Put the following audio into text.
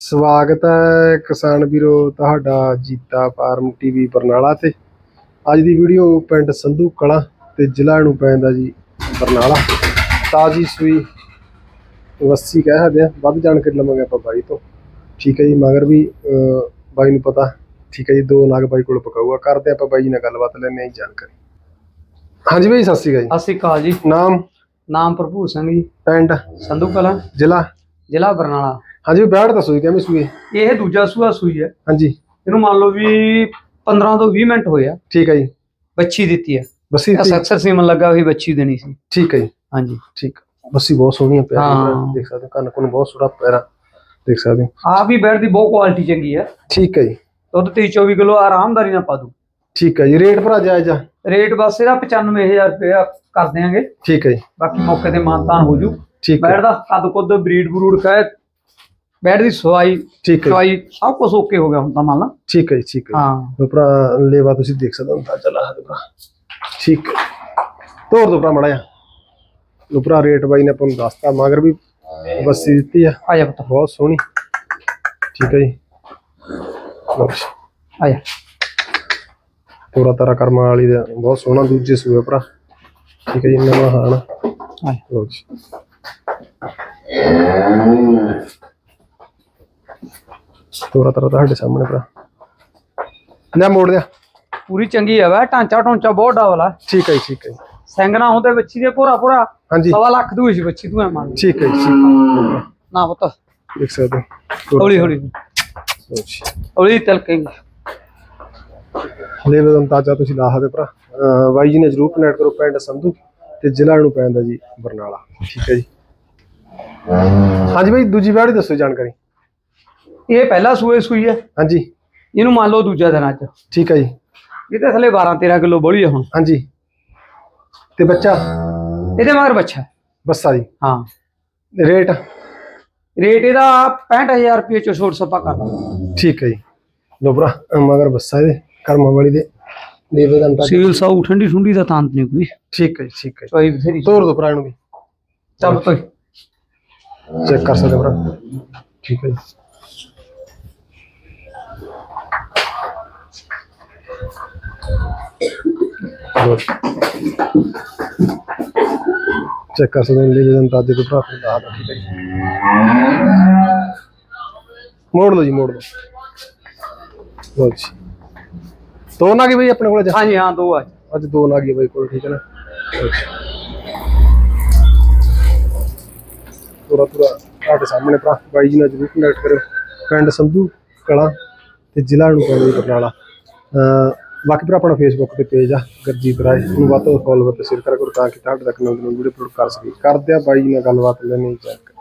ਸਵਾਗਤ ਹੈ ਕਿਸਾਨ ਵੀਰੋ ਤੁਹਾਡਾ ਜੀਤਾ ਫਾਰਮ ਟੀਵੀ ਬਰਨਾਲਾ ਤੇ। ਅੱਜ ਦੀ ਵੀਡੀਓ ਪਿੰਡ ਸੰਧੂ ਕਲਾਂ ਤੇ ਜ਼ਿਲ੍ਹਾ ਨੂੰ ਪੈਂਦਾ ਜੀ ਬਰਨਾਲਾ। ਤਾਜੀ ਸੂਈ ਵੱਸੀ ਕਹਿ ਸਕਦੇ ਆ ਵੱਧ ਜਾਣਕਾਰੀ ਲਵਾਂਗੇ ਆਪਾਂ ਬਾਈ ਤੋਂ। ਠੀਕ ਹੈ ਜੀ ਮਗਰ ਵੀ ਬਾਈ ਨੂੰ ਪਤਾ। ਠੀਕ ਹੈ ਜੀ ਦੋ ਨਾਗ ਬਾਈ ਕੋਲ ਪਕਾਊਗਾ। ਕਰਦੇ ਆਪਾਂ ਬਾਈ ਜੀ ਨਾਲ ਗੱਲਬਾਤ ਲੈਣੇ ਆ ਜੀ ਜਾਣਕਾਰੀ। ਹਾਂਜੀ ਬਾਈ ਸਤਿ ਸ਼੍ਰੀ ਅਕਾਲ ਸਤਿ ਸ਼੍ਰੀ ਅਕਾਲ ਜੀ। ਜੀ ਨਾਮ? ਨਾਮ ਭਰਪੂਰ ਸਿੰਘ ਜੀ। ਪਿੰਡ? ਸੰਧੂ ਕਲਾਂ। ਜ਼ਿਲ੍ਹਾ? ਜ਼ਿਲ੍ਹਾ ਬਰਨਾਲਾ। ਹਾਂਜੀ ਬੈਠ ਦੱਸੋ ਜੀ ਕਿਵੇਂ ਸੂਈ ਇਹ ਦੂਜਾ ਸੂਆ ਸੂਈ ਹੈ। ਹਾਂਜੀ। ਇਹਨੂੰ ਮੰਨ ਲਓ ਵੀ 15 ਤੋਂ 20 ਮਿੰਟ ਹੋਇਆ ਠੀਕ ਹੈ ਜੀ। ਬੱਚੀ ਦਿੱਤੀ ਹੈ। ਬੱਸੀ ਇਹ ਅਕਸਰ ਸੀਮਨ ਲੱਗਾ ਹੋਈ ਬੱਚੀ ਦੇਣੀ ਸੀ। ਠੀਕ ਹੈ ਜੀ। ਹਾਂਜੀ। ਠੀਕ। ਬੱਸੀ ਬਹੁਤ ਸੋਹਣੀ ਹੈ ਪਿਆਰੀ ਦੇਖ ਸਕਦੇ ਹੋ ਕੰਨ ਕੁਨ ਬਹੁਤ ਸੋਹਣਾ ਪੈਰਾ। ਦੇਖ ਸਕਦੇ ਹੋ। ਆਪ ਵੀ ਬੈਡ ਦੀ ਬਹੁਤ ਕੁਆਲਿਟੀ ਚੰਗੀ ਹੈ। ਠੀਕ ਹੈ ਜੀ। ਦੁੱਧ 23 24 ਕਿਲੋ ਆਰਾਮਦਾਰੀ ਨਾਲ ਪਾ ਦੂ ਠੀਕ ਹੈ ਜੀ। ਰੇਟ ਭਰਾ ਜਾਇਜ਼ ਆ? ਰੇਟ ਬਸ ਇਹਦਾ 95000 ਰੁਪਏ ਕਰ ਦਿਆਂਗੇ। ਠੀਕ ਹੈ ਜੀ। ਬਾਕੀ ਮੌਕੇ ਤੇ ਮਾਨਤਾਨ ਹੋ ਜੂ। ਠੀਕ ਬੈਡ ਹੈ। ਦਾ ਕੱਦ ਕੁੱਦ ਬਰੀਡ ਬਰੂਡ ਕਹੇ ਬੈਡ ਦੀ ਸਵਾਈ ਠੀਕ ਹੈ ਜੀ, ਸਵਾਈ ਸਭ ਕੁਝ ਓਕੇ ਹੋ ਗਿਆ ਹੁਣ ਤਾਂ ਮੰਨ ਲਾ। ਠੀਕ ਹੈ ਜੀ, ਠੀਕ ਹੈ ਹਾਂ। ਲੋ ਭਰਾ ਲੇਵਾ ਤੁਸੀਂ ਦੇਖ ਸਕਦੇ ਹੋ ਤਾਂ ਚਲਾ ਹੱਦ ਭਰਾ। ਠੀਕ ਹੈ। ਤੋਰ ਦੋ ਭਰਾ ਮੜਾ ਜਾ ਲੋ ਭਰਾ ਰੇਟ ਬਾਈ ਨੇ ਆਪਾਂ ਨੂੰ ਦੱਸਤਾ ਮਗਰ ਵੀ ਬੱਸੀ ਦਿੱਤੀ ਆ। ਆ ਜਾ ਪੁੱਤ। ਬਹੁਤ ਸੋਹਣੀ। ਠੀਕ ਹੈ ਜੀ। ਲਓ ਜੀ, ਆ ਜਾ। ਤੋਰਾ ਤਾਰਾ ਕਰਮਾਂ ਵਾਲੀ ਦਾ ਬਹੁਤ ਸੋਹਣਾ ਦੂਜੇ ਸੂਏ ਭਰਾ। ਠੀਕ ਹੈ ਜੀ ਨਵਾਂ ਹਾਣ। ਆ ਜਾ। ਲਓ ਜੀ। ਤੋਰਾ ਤਾਰਾ ਤੁਹਾਡੇ ਸਾਹਮਣੇ ਭਰਾ। ਲੈ ਮੋੜ ਦਿਆ ਪੂਰੀ ਚੰਗੀ ਹੈ ਵਾ ਢਾਂਚਾ ਢਾਂਚਾ ਬਹੁਤ ਡਬਲ ਆ। ਠੀਕ ਹੈ ਜੀ ਠੀਕ ਹੈ ਜੀ। ਸਿੰਗਣਾ ਹੁੰਦੇ ਬੱਚੀ ਦੇ ਪੂਰਾ ਪੂਰਾ ਹਾਂਜੀ। ਸਵਾ ਲੱਖ ਦੀ ਹੋਈ ਸੀ ਬੱਚੀ ਤੂੰ ਐ ਮੰਨ। ਠੀਕ ਹੈ ਜੀ ਠੀਕ ਹੈ। ਨਾ ਪੁੱਤ ਦੇਖ ਸਕਦੇ ਹੋ। ਹੌਲੀ ਹੌਲੀ। ਲਓ ਜੀ। ਹੌਲੀ ਤਿਲਕੇਂਗੇ। ਲੈ ਬਦਨ ਤਾਜਾ ਤੁਸੀਂ ਲਾ ਸਕਦੇ ਭਰਾ। ਅਹ ਬਾਈ ਜੀ ਨੇ ਜਰੂਰ ਕਨੈਕਟ ਕਰੋ ਪਿੰਡ ਸੰਧੂ ਤੇ ਜ਼ਿਲ੍ਹਾ ਨੂੰ ਪੈਂਦਾ ਜੀ ਬਰਨਾਲਾ। ਠੀਕ ਹੈ ਜੀ। ਹਾਂਜੀ ਬਾਈ ਦੂਜੀ ਵਾੜੀ ਦੱਸੋ ਜਾਣਕਾਰੀ। ਇਹ ਪਹਿਲਾ ਸੂਏ ਸੂਈ ਹੈ। ਹਾਂਜੀ। ਇਹਨੂੰ ਮੰਨ ਲਓ ਦੂਜਾ ਦਿਨ ਅੱਜ ਠੀਕ ਹੈ ਜੀ। ਇਹਦੇ ਥੱਲੇ 12 13 ਕਿਲੋ ਬੋਲੀ ਹੁਣ। ਹਾਂਜੀ। ਤੇ ਬੱਚਾ? ਇਹਦੇ ਮਗਰ ਬੱਚਾ। ਬੱਸਾ ਜੀ। ਹਾਂ। ਰੇਟ? ਰੇਟ ਇਹਦਾ 65000 ਰੁਪਏ ਚੋਂ ਛੋਟ ਸਪਾ ਕਰਦਾ ਠੀਕ ਹੈ ਜੀ। ਲੋ ਭਰਾ ਅਹ ਮਗਰ ਬੱਸਾ ਇਹਦੇ ਕਰਮਾਂ ਵਾਲੀ ਦੇ। ਲੈ ਬਦਨ ਤਾਜਾ ਸੀਲ ਸਾਊ ਠੰਡੀ ਠੁੰਡੀ ਦਾ ਤਾਂਤ ਨਹੀਂ ਕੋਈ। ਠੀਕ ਹੈ ਠੀਕ ਹੈ। ਚੋਈ ਬਥੇਰੀ ਤੋਰ ਦੋ ਭਰਾ ਇਹਨੂੰ ਵੀ। ਚੱਲ ਤੋਈ ਚੈੱਕ ਕਰ ਸਕਦੇ ਭਰਾ। ਠੀਕ ਹੈ ਜੀ। ਚੈੱਕ ਕਰ ਸਕਦੇ ਹੋ ਲੈ ਜਨ ਤਾਜੇ ਤੋਂ ਭਰਾ ਫਿਰ ਦਾ ਠੀਕ ਹੈ। ਮੋੜ ਲਓ ਜੀ ਮੋੜ ਲਓ। ਲਓ ਜੀ। ਦੋ ਨਾ ਗਈ ਬਈ ਆਪਣੇ ਕੋਲ ਅੱਜ ਹਾਂਜੀ ਹਾਂ ਦੋ ਅੱਜ ਅੱਜ ਦੋ ਨਾ ਗਈ ਬਈ ਕੋਲ ਠੀਕ ਹੈ ਨਾ। ਪੂਰਾ ਪੂਰਾ ਤੁਹਾਡੇ ਸਾਹਮਣੇ ਭਰਾ ਬਾਈ ਜੀ ਨਾਲ ਜਰੂਰ ਕੰਟੈਕਟ ਕਰਿਓ। ਪਿੰਡ ਸੰਧੂ ਕਲਾਂ ਤੇ ਜ਼ਿਲ੍ਹਾ ਨੂੰ ਪੈਂਦਾ ਬਰਨਾਲਾ ਬਾਕੀ ਭਰਾ, ਆਪਣਾ ਫੇਸਬੁੱਕ ਤੇ ਪੇਜ ਆ, ਗਰਜੀਤ ਰਾਏ। ਨੂੰ ਵੱਧ ਤੋਂ ਫੋਲੋਵਰ ਤੇ ਸ਼ੇਅਰ ਕਰਿਆ ਕਰੋ ਤਾਂ ਕਿ ਤੁਹਾਡੇ ਤੱਕ ਨਵੀਂ ਨਵੀਂ ਵੀਡੀਓ ਅਪਲੋਡ ਕਰ ਸਕੀ ਕਰਦੇ ਆ ਬਾਈ ਜੀ ਨਾਲ ਗੱਲਬਾਤ ਲੈਣੀ ਚੈੱਕ